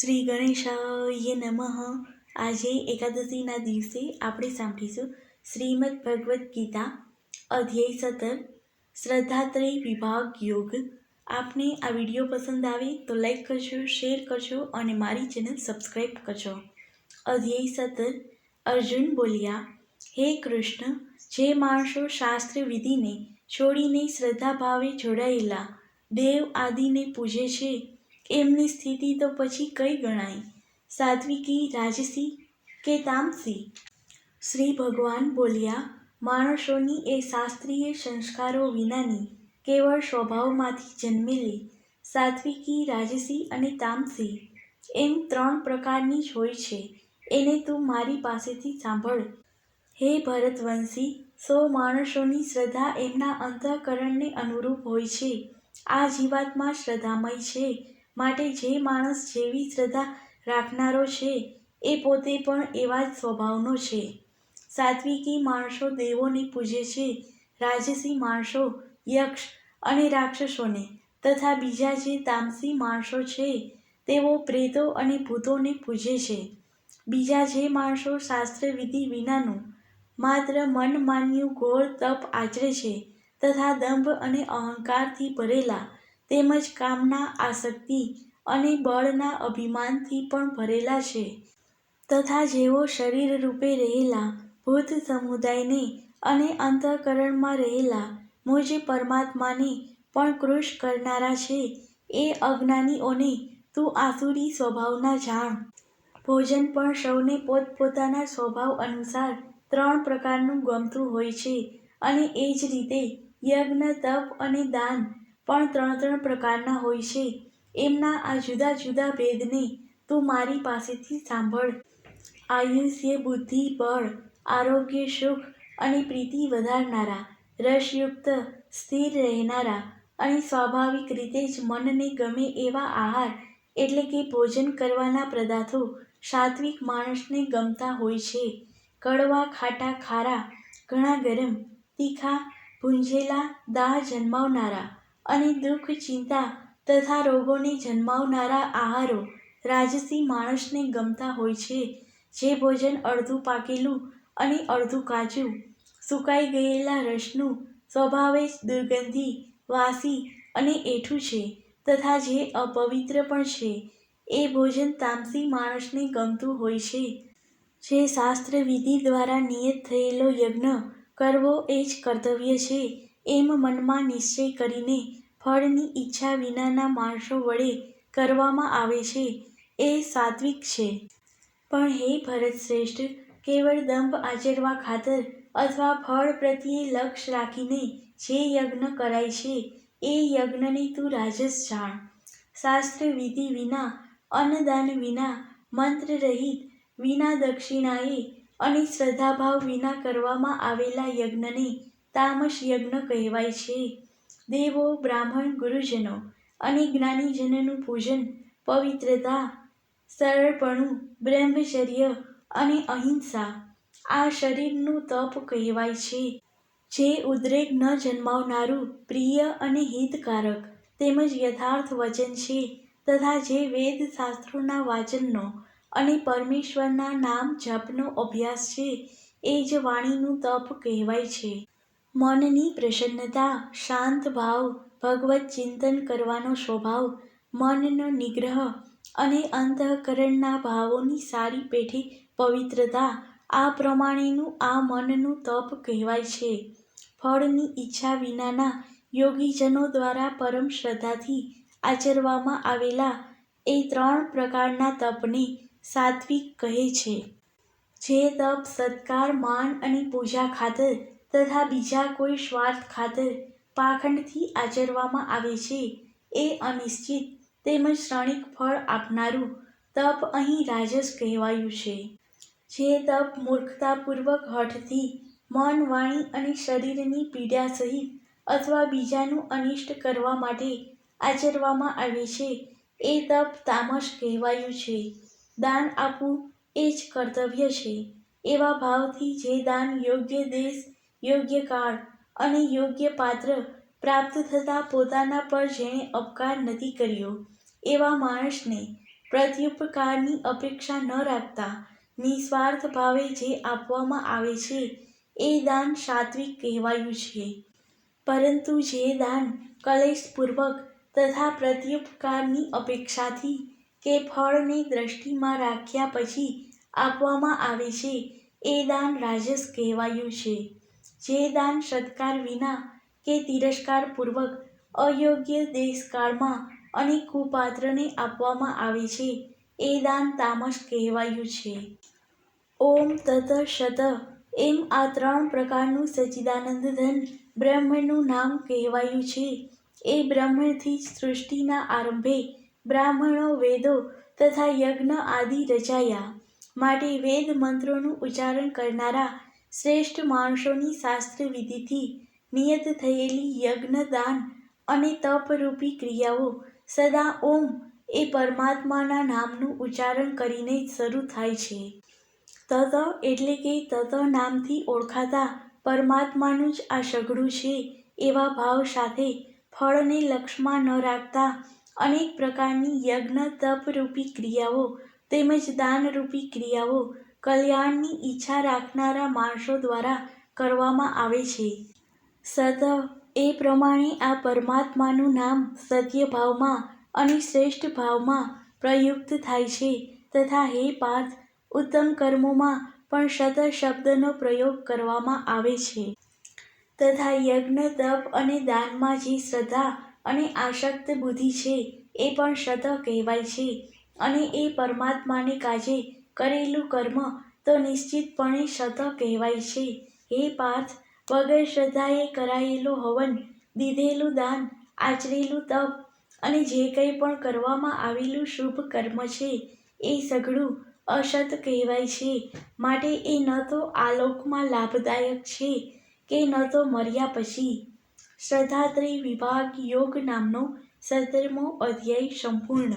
શ્રી ગણેશાય નમઃ. આજે એકાદશીના દિવસે આપણે સાંભળીશું શ્રીમદ ભગવદ્ ગીતા, અધ્યાય સત્તર, શ્રદ્ધાત્રય વિભાગ યોગ. આપને આ વીડિયો પસંદ આવે તો લાઈક કરજો, શેર કરજો અને મારી ચેનલ સબસ્ક્રાઈબ કરજો. અધ્યાય સત્તર, અર્જુન બોલ્યા, હે કૃષ્ણ, જે માણસો શાસ્ત્ર વિધિને છોડીને શ્રદ્ધા ભાવે જોડાયેલા, દેવ આદિને પૂજે છે એમની સ્થિતિ તો પછી કઈ ગણાય? સાત્વિકી રાજસી કે તામસી? શ્રી ભગવાન બોલ્યા, માણસોની એ શાસ્ત્રીય સંસ્કારો વિનાની કેવળ સ્વભાવમાંથી જન્મેલી સાત્વિકી રાજસી અને તામસી. એમ ત્રણ પ્રકારની જ હોય છે. એને તું મારી પાસેથી સાંભળ. હે ભરતવંશી, સો માણસોની શ્રદ્ધા એમના અંતઃકરણને અનુરૂપ હોય છે. આ જીવાત્મા શ્રદ્ધામય છે. માટે જે માણસ જેવી શ્રદ્ધા રાખનારો છે, એ પોતે પણ એવા જ સ્વભાવનો છે. સાત્વિકી માણસો દેવોને પૂજે છે, રાજસી માણસો યક્ષ અને રાક્ષસોને, તથા બીજા જે તામસી માણસો છે, તેઓ પ્રેતો અને ભૂતોને પૂજે છે. બીજા જે માણસો શાસ્ત્ર વિધિ વિનાનું માત્ર મન માન્યું ઘોર તપ આચરે છે, તથા દંભ અને અહંકારથી ભરેલા તેમજ કામના આસક્તિ અને બળના અભિમાનથી પણ ભરેલા છે. તથા જેઓ શરીર રૂપે રહેલા, ભૂત સમુદાયને અને અંતઃકરણમાં રહેલા, મુજ પરમાત્માને પણ કૃશ કરનારા છે, એ અજ્ઞાનીઓને તું આસુરી સ્વભાવના જાણ. ભોજન પણ સૌને પોતપોતાના સ્વભાવ અનુસાર ત્રણ પ્રકારનું ગમતું હોય છે અને એ જ રીતે યજ્ઞ, તપ અને દાન પણ ત્રણ ત્રણ પ્રકારના હોય છે. એમના આ જુદા જુદા ભેદને તું મારી પાસેથી સાંભળ. આયુષ્ય, બુદ્ધિ, બળ, આરોગ્ય, સુખ અને પ્રીતિ વધારનારા, રસયુક્ત, સ્થિર રહેનારા અને સ્વાભાવિક રીતે જ મનને ગમે એવા આહાર એટલે કે ભોજન કરવાના પદાર્થો સાત્વિક માણસને ગમતા હોય છે. કડવા, ખાટા, ખારા, ઘણા ગરમ, તીખા, ભૂંજેલા દાહ જન્માવનારા અને દુઃખ, ચિંતા તથા રોગોને જન્માવનારા આહારો રાજસી માણસને ગમતા હોય છે. જે ભોજન અડધું પાકેલું અને અડધું કાચું સુકાઈ ગયેલા રસનું સ્વભાવે દુર્ગંધી, વાસી અને એઠું છે તથા જે અપવિત્ર પણ છે. એ ભોજન તામસી માણસને ગમતું હોય છે. જે શાસ્ત્ર વિધિ દ્વારા નિયત થયેલો યજ્ઞ કરવો એ જ કર્તવ્ય છે. એમ મનમાં નિશ્ચય કરીને ફળની ઈચ્છા વિનાના માણસો વડે કરવામાં આવે છે. એ સાત્વિક છે. પણ હે ભરત શ્રેષ્ઠ, કેવળ દંભ આચરવા ખાતર અથવા ફળ પ્રત્યે લક્ષ રાખીને જે યજ્ઞ કરાય છે, એ યજ્ઞને તું રાજસ જાણ. શાસ્ત્ર વિધિ વિના, અન્નદાન વિના, મંત્ર રહિત વિના દક્ષિણાએ અને શ્રદ્ધાભાવ વિના કરવામાં આવેલા યજ્ઞને તામસ યજ્ઞ કહેવાય છે. દેવો, બ્રાહ્મણ, ગુરુજનો અને જ્ઞાનીજનનું પૂજન, પવિત્રતા, સરળપણું, બ્રહ્મચર્ય અને અહિંસા આ શરીરનું તપ કહેવાય છે. જે ઉદ્રેક ન જન્માવનારું પ્રિય અને હિતકારક તેમજ યથાર્થ વચન છે તથા જે વેદ શાસ્ત્રોના વાચનનો અને પરમેશ્વરના નામ જપનો અભ્યાસ છે એ જ વાણીનું તપ કહેવાય છે. મનની પ્રસન્નતા, શાંત ભાવ, ભગવત ચિંતન કરવાનો સ્વભાવ, મનનો નિગ્રહ અને અંતઃકરણના ભાવોની સારી પેઠી પવિત્રતા, આ પ્રમાણેનું આ મનનું તપ કહેવાય છે. ફળની ઈચ્છા વિનાના યોગીજનો દ્વારા પરમ શ્રદ્ધાથી આચરવામાં આવેલા એ ત્રણ પ્રકારના તપને સાત્વિક કહે છે. જે તપ સત્કાર, માન અને પૂજા ખાતર તથા બીજા કોઈ સ્વાર્થ ખાતર પાખંડથી આચરવામાં આવે છે. એ અનિશ્ચિત તેમજ શ્રણિક ફળ આપનારું તપ અહીં રાજસ કહેવાયું છે. જે તપ મૂર્ખતાપૂર્વક હઠથી મન, વાણી અને શરીરની પીડા સહિત અથવા બીજાનું અનિષ્ટ કરવા માટે આચરવામાં આવે છે. એ તપ તામસ કહેવાયું છે. દાન આપવું એ જ કર્તવ્ય છે. એવા ભાવથી જે દાન યોગ્ય દેશ યોગ્ય કાળ અને યોગ્ય પાત્ર પ્રાપ્ત થતાં પોતાના પર જેણે અપકાર નથી કર્યો, એવા માણસને પ્રત્યુપકારની અપેક્ષા ન રાખતા નિસ્વાર્થ ભાવે જે આપવામાં આવે છે, એ દાન સાત્વિક કહેવાયું છે. પરંતુ જે દાન કલેશપૂર્વક તથા પ્રત્યુપકારની અપેક્ષાથી કે ફળને દ્રષ્ટિમાં રાખ્યા પછી આપવામાં આવે છે, એ દાન રાજસ કહેવાયું છે. જે દાન સત્કાર વિના કે તિરસ્કારપૂર્વક અયોગ્ય દેશકાળમાં અને કુપાત્રને આપવામાં આવે છે, એ દાન તામસ કહેવાયું છે. ઓમ તત્સત એમ આ ત્રણ પ્રકારનું સચ્ચિદાનંદ ધન બ્રહ્મનું નામ કહેવાયું છે. એ બ્રહ્મથી જ સૃષ્ટિના આરંભે બ્રાહ્મણો, વેદો તથા યજ્ઞ આદિ રચાયા. માટે વેદ મંત્રોનું ઉચ્ચારણ કરનારા શ્રેષ્ઠ માણસોની શાસ્ત્ર વિધિથી નિયત થયેલી યજ્ઞ દાન અને તપરૂપી ક્રિયાઓ સદા ઓમ એ પરમાત્માના નામનું ઉચ્ચારણ કરીને શરૂ થાય છે. તત એટલે કે તત નામથી ઓળખાતા પરમાત્માનું જ આ સઘળું છે એવા ભાવ સાથે ફળને લક્ષમાં ન રાખતા અનેક પ્રકારની યજ્ઞ, તપરૂપી ક્રિયાઓ તેમજ દાનરૂપી ક્રિયાઓ કલ્યાણની ઈચ્છા રાખનારા માણસો દ્વારા કરવામાં આવે છે. સત એ પ્રમાણે આ પરમાત્માનું નામ સત્ય ભાવમાં અને શ્રેષ્ઠ ભાવમાં પ્રયુક્ત થાય છે. તથા હે પાર્થ, ઉત્તમ કર્મોમાં પણ સત શબ્દનો પ્રયોગ કરવામાં આવે છે. તથા યજ્ઞ, તપ અને દાનમાં જે શ્રદ્ધા અને આશક્ત બુદ્ધિ છે, એ પણ સત કહેવાય છે અને એ પરમાત્માને કાજે કરેલું કર્મ તો નિશ્ચિતપણે શત કહેવાય છે. હે પાર્થ, વગર શ્રદ્ધાએ કરાયેલું હવન, દીધેલું દાન, આચરેલું તપ અને જે કંઈ પણ કરવામાં આવેલું શુભ કર્મ છે, એ સઘળું અસત કહેવાય છે. માટે એ ન તો આલોકમાં લાભદાયક છે કે ન તો મર્યા પછી. શ્રદ્ધાત્રી વિભાગ યોગ નામનો સત્તરમો અધ્યાય સંપૂર્ણ